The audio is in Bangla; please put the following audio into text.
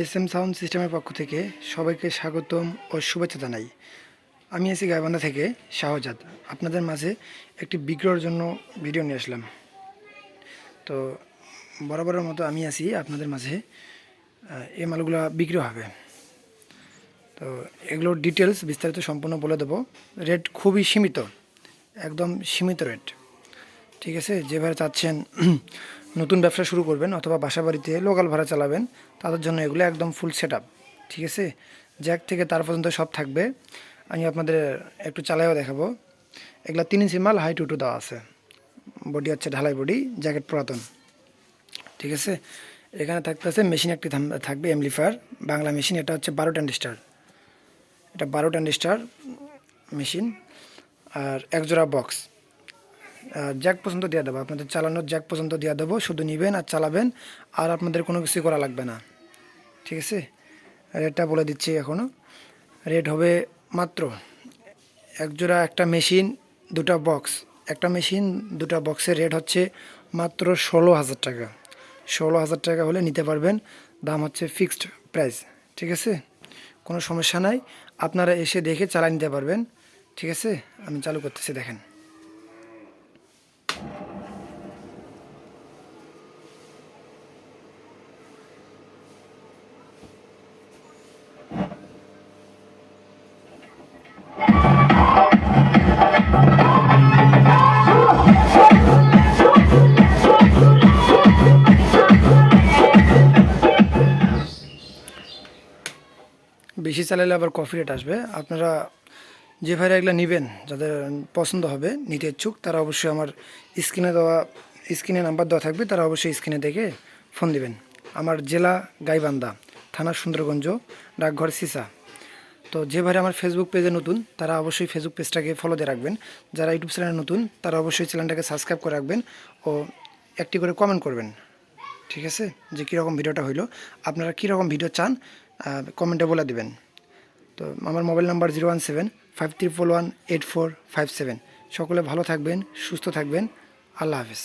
এস এম সাউন্ড সিস্টেমের পক্ষ থেকে সবাইকে স্বাগতম ও শুভেচ্ছা জানাই। আমি আছি গাইবান্ধা থেকে শাহজাদ। আপনাদের মাঝে একটি বিক্রয়ের জন্য ভিডিও নিয়ে আসলাম। তো বরাবরের মতো আমি আছি, আপনাদের মাঝে এই মালগুলো বিক্রি হবে। তো এগুলোর ডিটেলস বিস্তারিত সম্পূর্ণ বলে দেবো। রেট খুবই সীমিত, একদম সীমিত রেট ঠিক আছে? যেভাবে চাচ্ছেন নতুন ব্যবসা শুরু করবেন অথবা বাসা বাড়িতে লোকাল ভাড়া চালাবেন, তাদের জন্য এগুলো একদম ফুল সেট ঠিক আছে? জ্যাক থেকে তার পর্যন্ত সব থাকবে। আমি আপনাদের একটু চালাইও দেখাবো। এগুলো তিন ইঞ্চি মাল হাই টুটু দেওয়া আছে। বডি হচ্ছে ঢালাই বডি জ্যাকেট পুরাতন। ঠিক আছে? এখানে থাকতেছে মেশিন একটি থাকবে এমলিফায়ার বাংলা মেশিন এটা হচ্ছে বারো ট্যান্ডিস্টার এটা বারো ট্যান্ডিস্টার মেশিন আর একজোড়া বক্স জ্যাক পর্যন্ত দিয়ে দেবো। আপনাদের চালানোর জ্যাক পর্যন্ত দিয়ে দেবো। শুধু নেবেন আর চালাবেন, আর আপনাদের কোনো কিছু করা লাগবে না। ঠিক আছে? রেটটা বলে দিচ্ছি এখনও রেট হবে মাত্র এক জোড়া একটা মেশিন দুটা বক্স একটা মেশিন দুটা বক্সের রেট হচ্ছে মাত্র ষোলো হাজার টাকা। ষোলো হাজার টাকা হলে নিতে পারবেন। দাম হচ্ছে ফিক্সড প্রাইস ঠিক আছে? কোনো সমস্যা নাই। আপনারা এসে দেখে চালাই নিতে পারবেন। ঠিক আছে? আমি চালু করতেছি, দেখেন। বেশি চালালে আবার কফি রেট আসবে। আপনারা যে ভাইরা এগুলো নেবেন, যাদের পছন্দ হবে, নিতে ইচ্ছুক, তারা অবশ্যই আমার স্ক্রিনে দেওয়া, স্ক্রিনে নাম্বার দেওয়া থাকবে, তারা অবশ্যই স্ক্রিনে দেখে ফোন দিবেন। আমার জেলা গাইবান্ধা, থানা সুন্দরগঞ্জ ডাকঘর সিসা। তো যে ভাইরা আমার ফেসবুক পেজে নতুন, তারা অবশ্যই ফেসবুক পেজটাকে ফলো দিয়ে রাখবেন। যারা ইউটিউব চ্যানেলে নতুন, তারা অবশ্যই চ্যানেলটাকে সাবস্ক্রাইব করে রাখবেন ও একটি করে কমেন্ট করবেন। ঠিক আছে? যে কীরকম ভিডিওটা হইল, আপনারা কীরকম ভিডিও চান কমেন্টে বলে দেবেন। তো আমার mobile number zero one seven five triple one eight four five seven সকলে ভালো থাকবেন, সুস্থ থাকবেন। আল্লাহ হাফেজ।